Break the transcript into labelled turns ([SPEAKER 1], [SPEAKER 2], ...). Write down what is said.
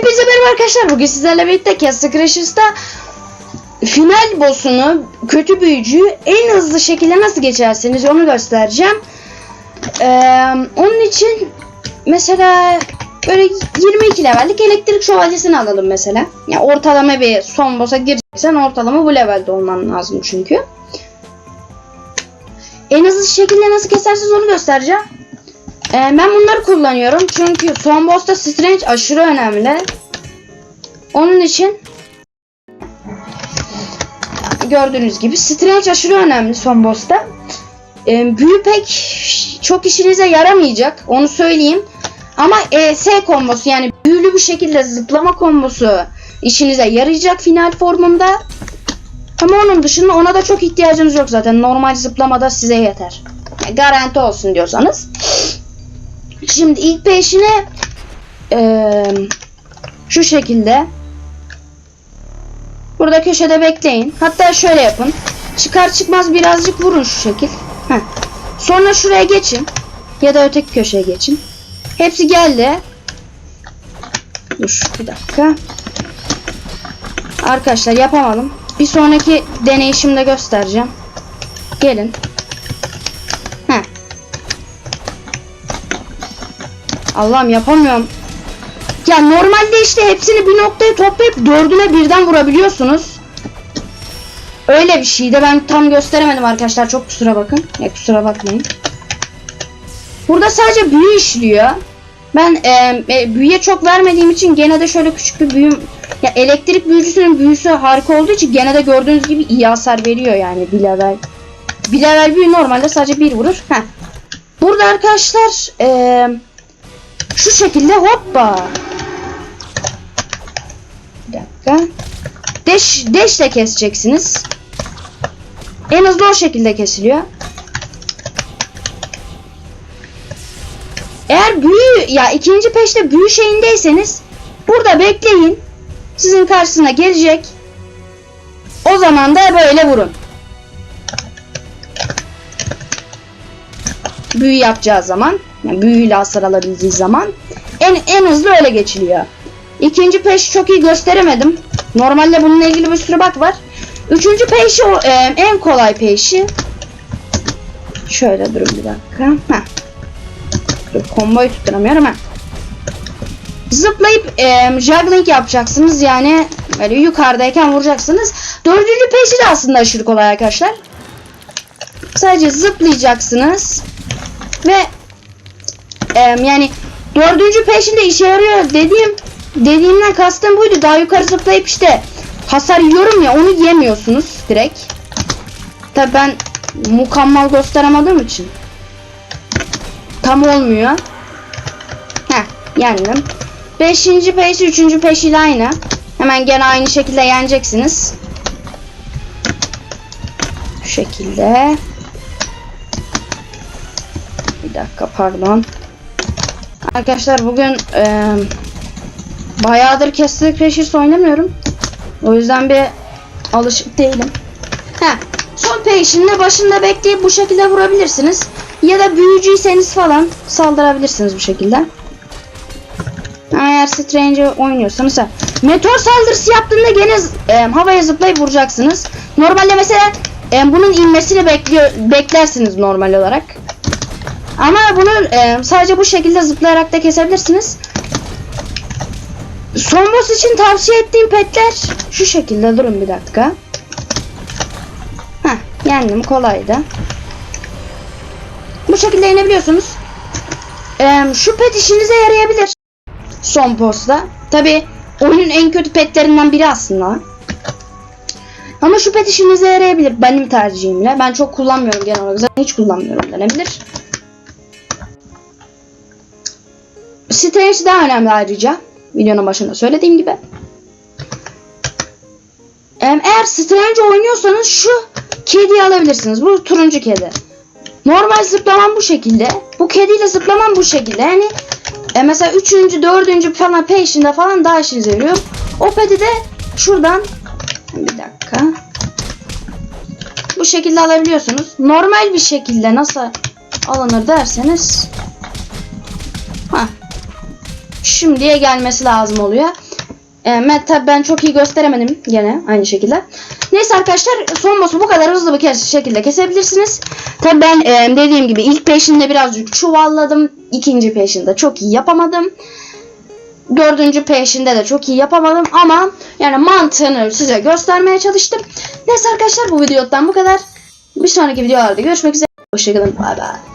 [SPEAKER 1] Hepinize merhaba arkadaşlar. Bugün sizlerle birlikte Castle Crashers'ta final boss'unu, kötü büyücüyü en hızlı şekilde nasıl geçersiniz onu göstereceğim. Ee, onun için mesela böyle 22 levellik elektrik şövalyesini alalım mesela. Yani ortalama bir son boss'a gireceksen ortalama bu levelde olman lazım çünkü. En hızlı şekilde nasıl kesersiniz onu göstereceğim. Ee, ben bunları kullanıyorum çünkü son boss'ta Strange aşırı önemli. Onun için gördüğünüz gibi Strange aşırı önemli son boss'ta. Ee, büyü pek çok işinize yaramayacak onu söyleyeyim. Ama ES kombosu yani büyülü bir şekilde zıplama kombosu işinize yarayacak final formunda. Ama onun dışında ona da çok ihtiyacınız yok zaten. Normal zıplamada size yeter. Garanti olsun diyorsanız. Şimdi ilk peşine eee, şu şekilde burada köşede bekleyin. Hatta şöyle yapın. Çıkar çıkmaz birazcık vurun şu şekil. Heh. Sonra şuraya geçin. Ya da öteki köşeye geçin. Hepsi geldi. Dur bir dakika. Arkadaşlar yapamadım. Bir sonraki deneyişimde göstereceğim. Gelin. Allah'ım yapamıyorum. Ya normalde işte hepsini bir noktaya toplayıp dördüne birden vurabiliyorsunuz. Öyle bir şeydi. Ben tam gösteremedim arkadaşlar. Çok kusura bakın. Ya kusura bakmayın. Burada sadece büyü işliyor. Ben e, e, büyüye çok vermediğim için gene de şöyle küçük bir büyüm ya elektrik büyücüsünün büyüsü harika olduğu için gene de gördüğünüz gibi iyi hasar veriyor yani bir level. Bir level büyü normalde sadece bir vurur. Heh. Burada arkadaşlar eee şu şekilde hoppa. Bir dakika. Deş, deşle keseceksiniz. En hızlı o şekilde kesiliyor. Eğer büyü ya ikinci peşte büyü şeyindeyseniz burada bekleyin. Sizin karşısına gelecek. O zaman da böyle vurun. Büyü yapacağı zaman. Yani büyüyle hasar alabildiği zaman en en hızlı öyle geçiliyor. İkinci peş çok iyi gösteremedim. Normalde bununla ilgili bir sürü bak var. Üçüncü peşi e, en kolay peşi. Şöyle durun bir dakika. Heh. Dur komboyu tutturamıyorum ha. Zıplayıp e, juggling yapacaksınız yani böyle yukarıdayken vuracaksınız. Dördüncü peşi de aslında aşırı kolay arkadaşlar. Sadece zıplayacaksınız ve e, yani dördüncü peşinde işe yarıyor dediğim dediğimden kastım buydu. Daha yukarı zıplayıp işte hasar yiyorum ya onu yemiyorsunuz direkt. Tabi ben mükemmel gösteremadığım için tam olmuyor. Heh yendim. Beşinci peş, üçüncü peş ile aynı. Hemen gene aynı şekilde yeneceksiniz. Şekilde. Bir dakika pardon. Arkadaşlar bugün e, bayağıdır Castle Crashers oynamıyorum. O yüzden bir alışık değilim. Heh, son peşinde başında bekleyip bu şekilde vurabilirsiniz. Ya da büyücüyseniz falan saldırabilirsiniz bu şekilde. Eğer Strange oynuyorsanız ha. Meteor saldırısı yaptığında gene e, havaya zıplayıp vuracaksınız. Normalde mesela e, bunun inmesini bekliyor beklersiniz normal olarak. Ama bunu e, sadece bu şekilde zıplayarak da kesebilirsiniz. Son boss için tavsiye ettiğim petler şu şekilde durun bir dakika. Heh, yendim kolaydı. Bu şekilde yenebiliyorsunuz. E, şu pet işinize yarayabilir. Son boss'ta. Tabi oyunun en kötü petlerinden biri aslında. Ama şu pet işinize yarayabilir benim tercihimle. Ben çok kullanmıyorum genel olarak. Zaten hiç kullanmıyorum denebilir. Strange daha önemli ayrıca. Videonun başında söylediğim gibi. Eğer Strange oynuyorsanız şu kediyi alabilirsiniz. Bu turuncu kedi. Normal zıplamam bu şekilde. Bu kediyle zıplamam bu şekilde. Yani e, mesela üçüncü, dördüncü falan peşinde falan daha işinize yarıyor. O peti de şuradan bir dakika. Bu şekilde alabiliyorsunuz. Normal bir şekilde nasıl alınır derseniz şimdiye gelmesi lazım oluyor. E, Matt tabi ben çok iyi gösteremedim gene aynı şekilde. Neyse arkadaşlar son boss'u bu kadar hızlı bir şekilde kesebilirsiniz. Tabi ben e, dediğim gibi ilk peşinde birazcık çuvalladım. ikinci peşinde çok iyi yapamadım. Dördüncü peşinde de çok iyi yapamadım ama yani mantığını size göstermeye çalıştım. Neyse arkadaşlar bu videodan bu kadar. Bir sonraki videolarda görüşmek üzere. Hoşçakalın. Bay bay.